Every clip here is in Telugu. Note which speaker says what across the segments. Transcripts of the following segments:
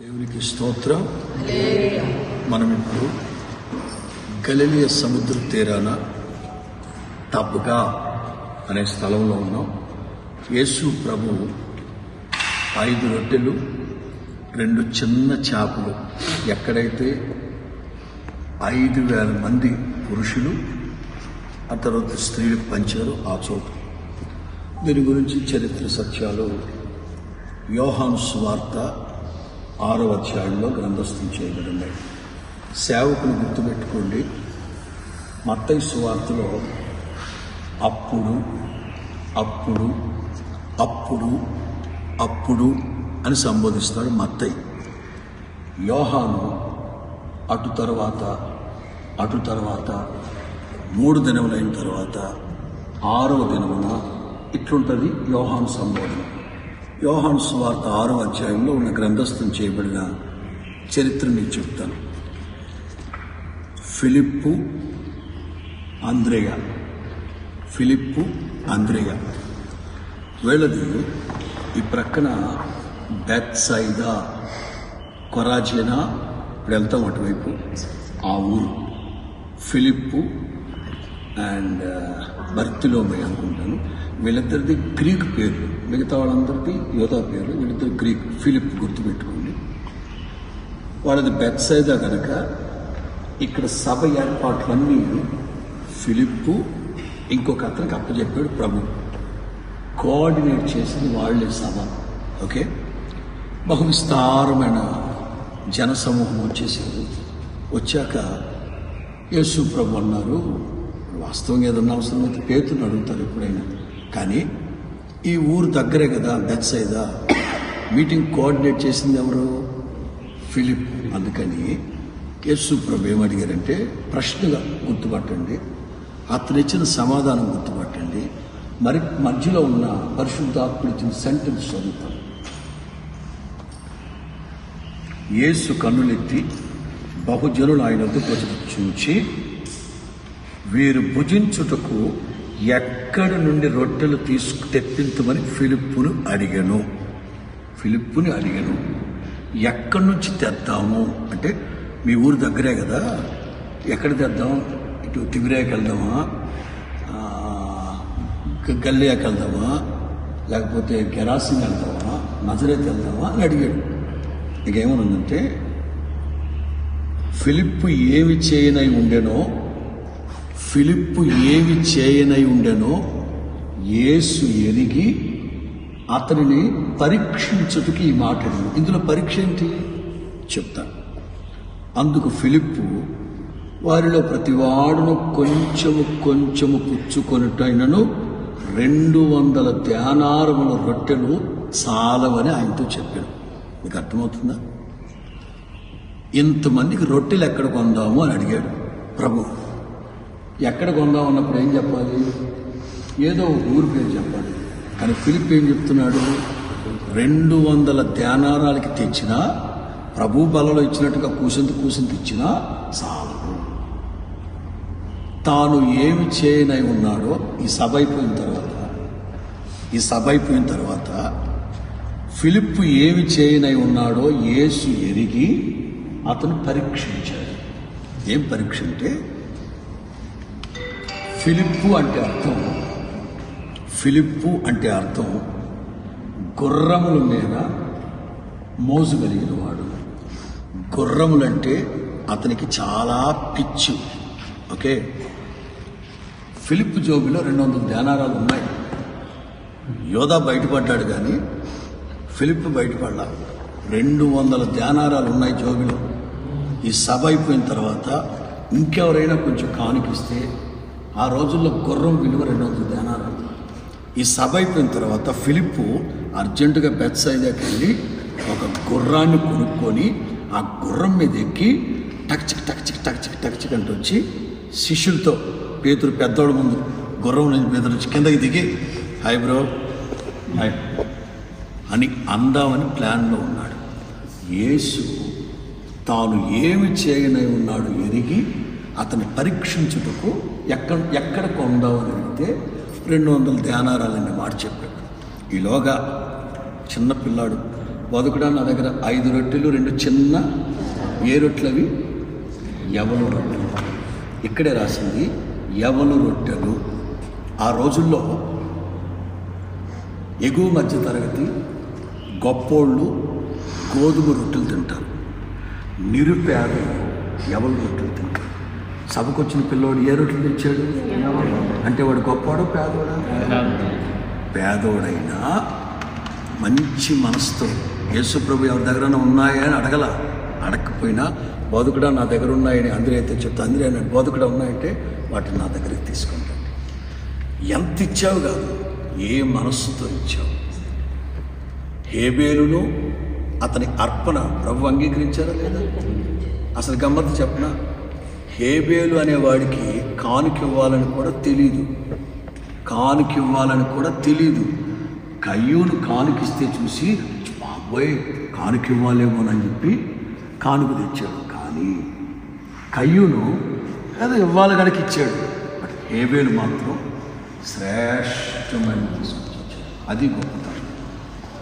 Speaker 1: దేవునికి స్తోత్రం. మనం ఇప్పుడు గలిలియ సముద్ర తీరాన టబ్గా అనే స్థలంలో ఉన్నాం. యేసు ప్రభు ఐదు రొట్టెలు రెండు చిన్న చేపలు ఎక్కడైతే ఐదు వేల మంది పురుషులు ఆ తర్వాత స్త్రీలకు పంచారు ఆ చోటు. దీని గురించి చరిత్ర సత్యాలు యోహాను సువార్త ఆరో అధ్యాయంలో గ్రంథస్థం చేయబడినాయి సేవకులు గుర్తుపెట్టుకోండి మత్తయి సువార్తలో అప్పుడు అప్పుడు అప్పుడు అప్పుడు అని సంబోధిస్తాడు మత్తై యోహాను అటు తర్వాత అటు తర్వాత మూడు దినములైన తర్వాత ఆరవ దినమున ఇట్లుంటుంది యోహాను సంబోధన. యోహాను సువార్త ఆరో అధ్యాయంలో ఉన్న గ్రంథస్థం చేయబడిన చరిత్ర మీకు చెప్తాను. ఫిలిప్పు అంద్రేయ. ఫిలిప్పు అంద్రేయ. వీళ్ళది ఈ ప్రక్కన బెత్సైదా కొరాజీనా ఇప్పుడు వెళ్తాం అటువైపు ఆ ఊరు. ఫిలిప్పు అండ్ బర్తిలోమే అనుకుంటాను. వీళ్ళిద్దరిది గ్రీక్ పేర్లు. మిగతా వాళ్ళందరిది యోధా పేర్లు వీళ్ళిద్దరు గ్రీక్ ఫిలిప్ గుర్తుపెట్టుకోండి. వాళ్ళది బెత్సైదా కనుక ఇక్కడ సభ ఏర్పాట్లన్నీ ఫిలిప్పు ఇంకొక అతనికి అప్పచెప్పాడు ప్రభు. కోఆర్డినేట్ చేసింది వాళ్ళే సభ ఓకే? బహు విస్తారమైన జనసమూహం వచ్చేసారు వచ్చాక యేసు ప్రభు అన్నారు వాస్తవంగా ఏదన్నా అవసరం అయితే పేతుని అడుగుతారు ఎప్పుడైనా. కానీ ఈ ఊరు దగ్గరే కదా బెత్సైదా మీటింగ్ కోఆర్డినేట్ చేసింది ఎవరు? ఫిలిప్. అందుకని కేసు ప్రభు ఏమడిగారంటే ప్రశ్నగా గుర్తుపట్టండి. అతను ఇచ్చిన సమాధానం గుర్తుపట్టండి. మరి మధ్యలో ఉన్న పరిశుద్ధాత్ముడు ఇచ్చిన సెంటెన్స్ చదువుతాం. ఏసు కన్నులెత్తి బహుజనులు ఆయన వద్దకు చూచి వీరు భుజించుటకు ఎక్కడి నుండి రొట్టెలు తీసుకు తెప్పించమని ఫిలిప్పును అడిగాను. ఫిలిప్పుని అడిగాను. ఎక్కడి నుంచి తెద్దాము? అంటే మీ ఊరు దగ్గరే కదా? ఎక్కడ తెద్దాం? ఇటు తిమిరేకి వెళ్దామా? గల్లియాకి వెళ్దామా? లేకపోతే గెరాసింగ్ వెళ్దామా? నజరేత్ వెళ్దామా? అని అడిగాడు. ఇంకేమనుందంటే ఫిలిప్ ఏమి చేయనై ఉండేనో ఫిలిప్పు ఏమి చేయనై ఉండెనో యేసు ఎరిగి అతనిని పరీక్షించుటకి ఈ మాట ఇందులో పరీక్ష ఏంటి? చెప్తాను అందుకు ఫిలిప్పు వారిలో ప్రతివాడును కొంచెము కొంచెము పుచ్చుకొనుటైనను రెండు వందల ధ్యానారముల రొట్టెలు చాలవని ఆయనతో చెప్పాడు. మీకు అర్థమవుతుందా? ఇంతమందికి రొట్టెలు ఎక్కడ కొందాము అని అడిగాడు ప్రభు. ఎక్కడ కొందాం అన్నప్పుడు ఏం చెప్పాలి? ఏదో ఒక ఊరు పేరు చెప్పాలి. కానీ ఫిలిప్ ఏం చెప్తున్నాడు? రెండు వందల ధ్యానారాలకి తెచ్చినా ప్రభు బలలో ఇచ్చినట్టుగా కూసింత కూసింత ఇచ్చినా చాలదు. తాను ఏమి చేయనై ఉన్నాడో ఈ సభ అయిపోయిన తర్వాత ఈ సభ అయిపోయిన తర్వాత ఫిలిప్ ఏమి చేయనై ఉన్నాడో యేసు ఎరిగి అతను పరీక్షించాడు. ఏం పరీక్ష అంటే ఫిలిప్పు అంటే అర్థం. ఫిలిప్పు అంటే అర్థం గుర్రముల మీద మోజు కలిగిన వాడు గుర్రములంటే అతనికి చాలా పిచ్చు. ఓకే? ఫిలిప్ జోబిలో రెండు వందల ధ్యానారాలు ఉన్నాయి. యోధా బయటపడ్డాడు కానీ ఫిలిప్ బయటపడ్డా రెండు వందల ధ్యానారాలు ఉన్నాయి జోబిలో. ఈ సభ అయిపోయిన తర్వాత ఇంకెవరైనా కొంచెం కానుకిస్తే ఆ రోజుల్లో గుర్రం విలువ రెండు వందల దేనాలు ఈ సభ అయిపోయిన తర్వాత ఫిలిప్పు అర్జెంటుగా బెత్సైదాకి వెళ్ళి ఒక గుర్రాన్ని కొనుక్కొని ఆ గుర్రం మీద ఎక్కి టక్చిక్ టక్చిక్ టక్చిక్ టక్చిక్ అంటూ వచ్చి శిష్యులతో పేతురు పెద్దోడు ముందు గుర్రం నుంచి మీద నుంచి కిందకి దిగి హాయ్ బ్రో హాయ్ అని అందామని ప్లాన్లో ఉన్నాడు. యేసు తాను ఏమి చేయనై ఉన్నాడు ఎరిగి అతన్ని పరీక్షించుటకు ఎక్కడ ఎక్కడ కొందామని అడిగితే రెండు వందల ధ్యానారాలని మాట చెప్పాడు. ఈలోగా చిన్న పిల్లాడు బతుకుడా నా దగ్గర ఐదు రొట్టెలు రెండు చిన్న ఏ రొట్టెలు అవి ఎవలు రొట్టెలు. ఇక్కడే రాసింది ఎవలు రొట్టెలు. ఆ రోజుల్లో ఎగువ మధ్య తరగతి గొప్పోళ్ళు గోధుమ రొట్టెలు తింటారు. నిరుపేద ఎవలు రొట్టెలు తింటారు? సభకు వచ్చిన పిల్లోడు ఏ రొట్టెలు తెచ్చాడు? అంటే వాడు గొప్పవాడు పేదవాడా? పేదోడైనా మంచి మనసుతో యేసుప్రభు ఎవరి దగ్గర ఉన్నాయా అని అడగల. అడగకపోయినా బోధకుడా నా దగ్గర ఉన్నాయని అందరూ అయితే చెప్తా. అందరూ అన్నాడు బోధకుడా ఉన్నాయంటే వాటిని నా దగ్గరికి తీసుకుంటాడు ఎంత ఇచ్చావు కాదు ఏ మనస్సుతో ఇచ్చావు? హేబేలును అతని అర్పణ ప్రభు అంగీకరించారా లేదా? అసలు గమ్మత్తు చెప్పనా? హేబేలు అనేవాడికి కానుక ఇవ్వాలని కూడా తెలీదు. కానుక ఇవ్వాలని కూడా తెలీదు. కయ్యూను కానుకిస్తే చూసి బాబోయ్ కానుక ఇవ్వాలేమోనని చెప్పి కానుక తెచ్చాడు. కానీ కయ్యూను ఏదో ఇవ్వాలి కనుక ఇచ్చాడు. బట్ హేబేలు మాత్రం శ్రేష్టమైన తీసుకొచ్చాడు అది గొప్పతనం.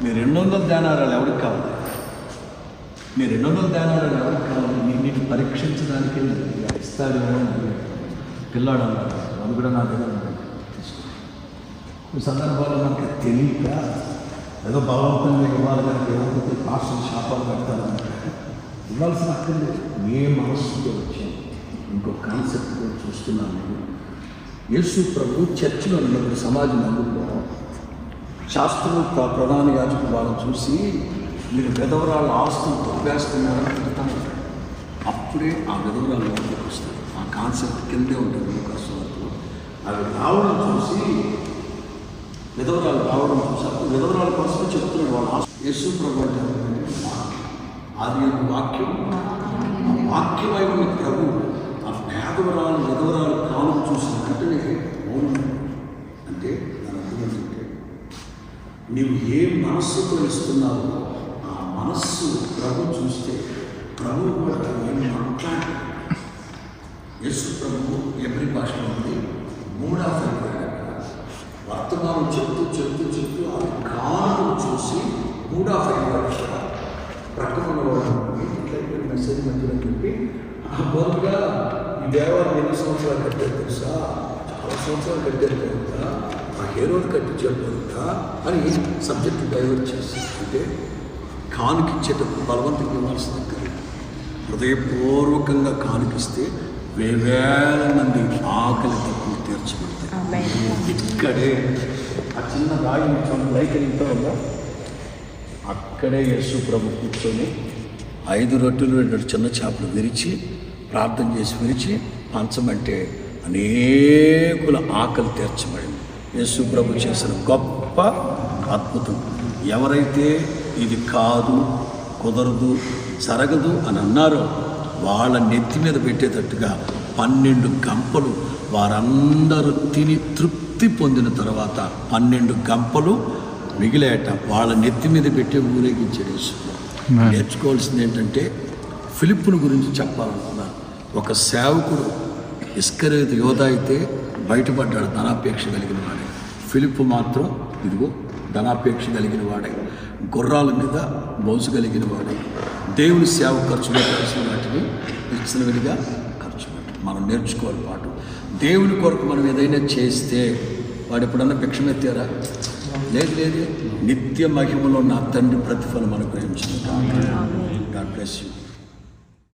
Speaker 1: మీరు రెండు వందల ధ్యానారాలు ఎవరికి కావాలి? నేను రెండు వందల ధ్యానారాలు ఎవరికి కావాలి మీ నీకు పరీక్షించడానికి ఇస్తాడేమో పిల్లాడు అన్నాడు అది కూడా నా దగ్గర ఈ సందర్భాల్లో మనకి తెలియక ఏదో బలవంతంగా ఇవ్వాలి కనుక ఇవ్వకపోతే పాస్టర్ శాపాలు పెడతారంటే ఇవ్వాల్సిన అక్కర్లేదు ఏ మనస్సుతో వచ్చాను ఇంకో కాన్సెప్ట్ కూడా చూస్తున్నాను నేను. యేసు ప్రభు చర్చిలో ఉన్నప్పుడు సమాజం అందులో శాస్త్రం ప్రధాన యాజకులు వాళ్ళని చూసి మీరు పెదవరాళ్ళ ఆస్తులు తొప్పేస్తున్నారని తిడతాను. అప్పుడే ఆ విధవరాలు లోపలికి వస్తారు. ఆ కాన్సెప్ట్ కిందే ఉంటుంది లోకస్వార్థలో అవి రావడం చూసి విధవరాలు రావడం చూసి అప్పుడు విధవరాల కోసం చెప్తున్నాడు వాళ్ళు ఆస్తి యేసు ప్రభు అది ఎవరంటే వాక్యం. ఆది యొక్క ఆ వాక్యమైన మీ ప్రభు ఆ పేదవరాలు విధవరాలు కాలం చూసిన వెంటనే మౌనం అంటే దాని అర్థం ఏంటంటే నీవు ఏ మనస్సుతో ఇస్తున్నావో మనస్సు ప్రభు చూస్తే ప్రభు కూడా ఏం మాట్లాడు యేసు ప్రభు ఎవరి భాషలో ఉంది. మూడా ఫలిపోయాడు వర్తమానం చెప్తూ చెప్తూ చెప్తూ ఆ కాను చూసి మూడా ఫలిపోయాడు ప్రకటన మెసేజ్ మధ్యలో చెప్పి ఆ ఈ దేవాలయం ఎన్ని సంవత్సరాలు కట్టారు తెలుసా? చాలా సంవత్సరాలు కట్టారు కదా ఆ హీరోని కట్టించాడు కనుక? అని సబ్జెక్ట్ డైవర్ట్ చేసి అంటే కానుకిచ్చేటప్పుడు బలవంతంగా ఇవ్వాల్సిన దగ్గర హృదయపూర్వకంగా కానుకిస్తే వేవేల మంది ఆకలి తక్కువ తీర్చబడతాయి ఇక్కడే ఆ చిన్న రాయి చూడండి లైకరింగ్తో ఉందా? అక్కడే యేసు ప్రభు కూర్చొని ఐదు రొట్టెలు రెండు చిన్న చేపలు విరిచి ప్రార్థన చేసి విరిచి పంచమంటే అనేకుల ఆకలి తీర్చబడింది యేసు ప్రభు చేసిన గొప్ప అద్భుతం. ఎవరైతే ఇది కాదు కుదరదు జరగదు అని అన్నారో వాళ్ళ నెత్తి మీద పెట్టేటట్టుగా పన్నెండు గంపలు వారందరూ తిని తృప్తి పొందిన తర్వాత పన్నెండు గంపలు మిగిలేట వాళ్ళ నెత్తి మీద పెట్టి ఊరేగించాడు యేసు. నేర్చుకోవాల్సింది ఏంటంటే ఫిలిప్పును గురించి చెప్పాలనుకున్నాను ఒక సేవకుడు ఇస్కరేతు యోధ అయితే బయటపడ్డాడు ధనాపేక్ష కలిగిన వాడే. ఫిలిప్పు మాత్రం ఇదిగో ధనాపేక్ష కలిగిన వాడే. గుర్రాల మీద మోసు కలిగిన వాడే. దేవుని సేవ ఖర్చు పెట్టాల్సిన వాటిని విడిగా ఖర్చు పెట్టాలి మనం నేర్చుకోవాలి పాటు. దేవుని కొరకు మనం ఏదైనా చేస్తే వాడు ఎప్పుడన్నా భిక్షమెత్తారా లేదు లేదు. నిత్య మహిమలో నా తండ్రి ప్రతిఫలం అనుగ్రహించింది గాడ్ బ్లెస్ యూ